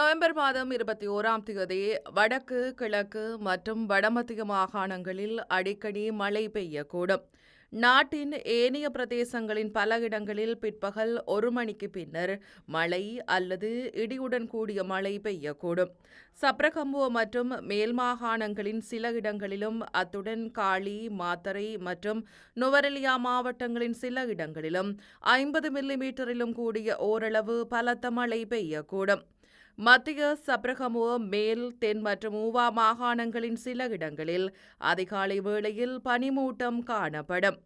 November மாதம் இருபத்தி ஓராம் தேதி வடக்கு கிழக்கு மற்றும் வடமத்திய மாகாணங்களில் அடிக்கடி மழை பெய்யக்கூடும். நாட்டின் ஏனைய பிரதேசங்களின் பல இடங்களில் பிற்பகல் ஒரு மணிக்கு பின்னர் மழை அல்லது இடியுடன் கூடிய மழை பெய்யக்கூடும். சப்ரகம்புவ மற்றும் மேல் மாகாணங்களின் சில இடங்களிலும் அத்துடன் காளி மாத்தரை மற்றும் நுவரெலியா மாவட்டங்களின் சில இடங்களிலும் ஐம்பது மில்லிமீட்டரிலும் கூடிய ஓரளவு பலத்த மழை பெய்யக்கூடும். மத்திய சப்ரகமுவ மேல் தென் மற்றும் ஊவா மாகாணங்களின் சில இடங்களில் அதிகாலை வேளையில் பனிமூட்டம் காணப்படும்.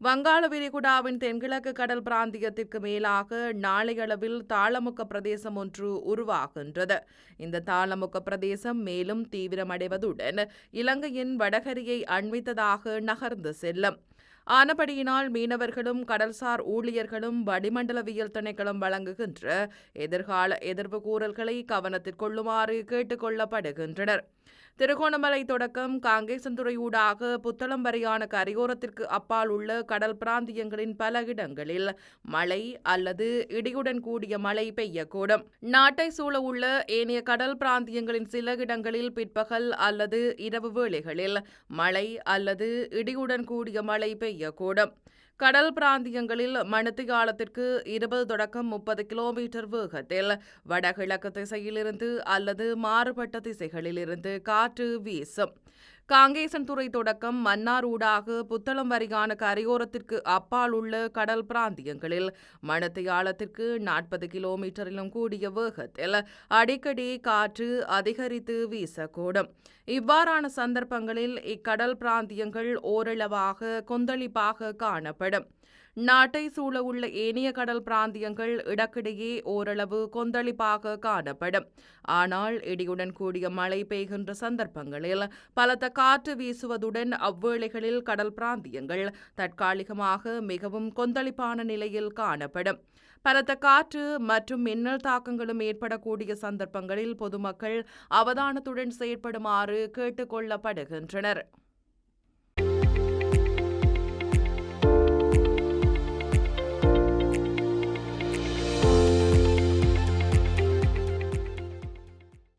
வங்காள விரிகுடாவின் தென்கிழக்கு கடல் பிராந்தியத்திற்கு மேலாக நாளையளவில் தாளமுக்க பிரதேசம் ஒன்று உருவாகின்றது. இந்த தாளமுக்க பிரதேசம் மேலும் தீவிரமடைவதுடன் இலங்கையின் வடகரியை அண்மித்ததாக நகர்ந்து செல்லும். ஆனபடியினால் மீனவர்களும் கடல்சார் ஊழியர்களும் வடிமண்டலவியல் திணைக்களம் வழங்குகின்ற எதிர்கால எதிர்வு கூறல்களை கவனத்திற்கொள்ளுமாறு கேட்டுக்கொள்ளப்படுகின்றனர் கேட்டுக் கொள்ளப்படுகின்றனர். திருகோணமலை தொடக்கம் காங்கேசந்துறை ஊடாக புத்தளம் வரையான கரையோரத்திற்கு அப்பால் உள்ள கடல் பிராந்தியங்களின் பல இடங்களில் மழை அல்லது இடியுடன் கூடிய மழை பெய்யக்கூடும். நாட்டை சூழ உள்ள ஏனைய கடல் பிராந்தியங்களின் சில இடங்களில் பிற்பகல் அல்லது இரவு வேளைகளில் மழை அல்லது இடியுடன் கூடிய மழை பெய்யக்கூடும். கடல் பிராந்தியங்களில் மணித்தியாலத்திற்கு இருபது தொடக்கம் முப்பது கிலோமீட்டர் வேகத்தில் வடகிழக்கு திசையிலிருந்து அல்லது மாறுபட்ட திசைகளிலிருந்து காற்று வீசும். காங்கேசன்துறை தொடக்கம் மன்னார் ஊடாக புத்தளம் வரையான கரையோரத்திற்கு அப்பால் உள்ள கடல் பிராந்தியங்களில் மணத்தையாளத்திற்கு நாற்பது கிலோமீட்டரிலும் கூடிய வேகத்தில் அடிக்கடி காற்று அதிகரித்து வீசக்கூடும். இவ்வாறான சந்தர்ப்பங்களில் இக்கடல் பிராந்தியங்கள் ஓரளவாக கொந்தளிப்பாக காணப்படும். நாட்டை சூழ உள்ள ஏனைய கடல் பிராந்தியங்கள் இடக்கிடையே ஓரளவு கொந்தளிப்பாக காணப்படும். ஆனால் இடியுடன் கூடிய மழை பெய்கின்ற சந்தர்ப்பங்களில் பலத்த காற்று வீசுவதுடன் அவ்வேளைகளில் கடல் பிராந்தியங்கள் தற்காலிகமாக மிகவும் கொந்தளிப்பான நிலையில் காணப்படும். பலத்த காற்று மற்றும் மின்னல் தாக்கங்களும் ஏற்படக்கூடிய சந்தர்ப்பங்களில் பொதுமக்கள் அவதானத்துடன் செயற்படுமாறு கேட்டுக்கொள்ளப்படுகின்றனர்